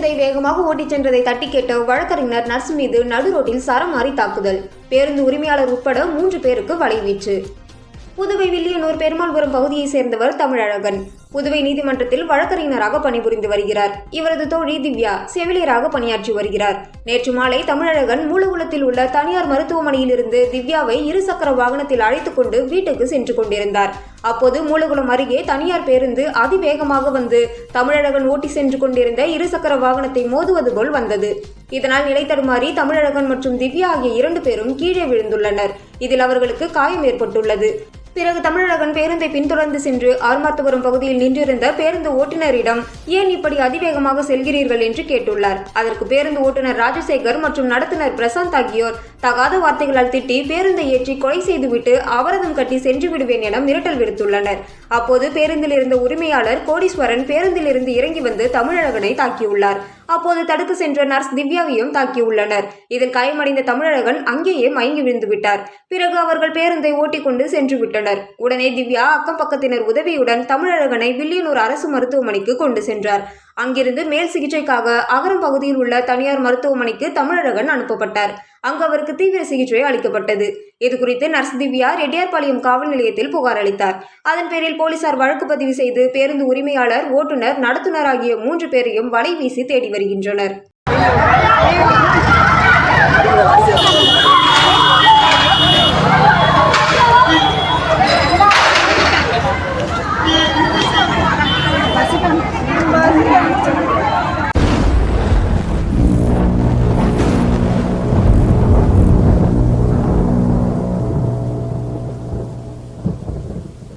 வேகமாக ஓட்டிச் சென்றதை தட்டி கேட்ட வழக்கறிஞர் நர்ஸ் மீது நடு ரோட்டில் சரமாரி தாக்குதல். பேருந்து உரிமையாளர் உட்பட மூன்று பேருக்கு வலைவீச்சு புதுவை வில்லியனூர் பெருமாள்புரம் பகுதியைச் சேர்ந்தவர் தமிழழகன். புதுவை நீதிமன்றத்தில் வழக்கறிஞராக பணிபுரிந்து வருகிறார். இவரது தோழி திவ்யா செவிலியராக பணியாற்றி வருகிறார். நேற்று மாலை தமிழழகன் மூலகுளத்தில் உள்ள தனியார் மருத்துவமனையில் இருந்து திவ்யாவை இருசக்கர வாகனத்தில் அழைத்துக் கொண்டு வீட்டுக்கு சென்று கொண்டிருந்தார். அப்போது மூலகுளம் அருகே தனியார் பேருந்து அதிவேகமாக வந்து தமிழழகன் ஓட்டி சென்று கொண்டிருந்த இருசக்கர வாகனத்தை மோதுவது போல் வந்தது. இதனால் நிலை தடுமாறி தமிழழகன் மற்றும் திவ்யா ஆகிய இரண்டு பேரும் கீழே விழுந்துள்ளனர். இதில் அவர்களுக்கு காயம் ஏற்பட்டுள்ளது. பிறகு தமிழழகன் பேருந்தை பின்தொடர்ந்து சென்று ஆர்மாத்துவரம் பகுதியில் நின்றிருந்த பேருந்து ஓட்டுநரிடம் ஏன் இப்படி அதிவேகமாக செல்கிறீர்கள்? என்று கேட்டுள்ளார். அதற்கு பேருந்து ஓட்டுநர் ராஜசேகர் மற்றும் நடத்துனர் பிரசாந்த் ஆகியோர் தகாத வார்த்தைகளால் திட்டி பேருந்தை ஏற்றி கொலை செய்துவிட்டு அவரதம் கட்டி சென்று விடுவேன் என மிரட்டல் விடுத்துள்ளனர். அப்போது பேருந்தில் இருந்த உரிமையாளர் கோடீஸ்வரன் பேருந்தில் இருந்து இறங்கி வந்து தமிழழகனை தாக்கியுள்ளார். அப்போது தடுத்து சென்ற நர்ஸ் திவ்யாவையும் தாக்கியுள்ளனர். இதில் காயமடைந்த தமிழழகன் அங்கேயே மயங்கி விழுந்து விட்டார் பிறகு அவர்கள் பேருந்தை ஓட்டிக்கொண்டு சென்று விட்டனர் உடனே திவ்யா அக்கம் பக்கத்தினர் உதவியுடன் தமிழழகனை வில்லியனூர் அரசு மருத்துவமனைக்கு கொண்டு சென்றார். அங்கிருந்து மேல் சிகிச்சைக்காக அகரம் பகுதியில் உள்ள தனியார் மருத்துவமனைக்கு தமிழழகன் அனுப்பப்பட்டார். அங்கு அவருக்கு தீவிர சிகிச்சை அளிக்கப்பட்டது. இதுகுறித்து நர்ஸ் திவ்யா ரெட்டியார்பாளையம் காவல் நிலையத்தில் புகார் அளித்தார். அதன் பேரில் போலீசார் வழக்கு பதிவு செய்து பேருந்து உரிமையாளர் ஓட்டுநர் நடத்துனர் ஆகிய மூன்று பேரையும் வலை வீசி தேடி வருகின்றனர்.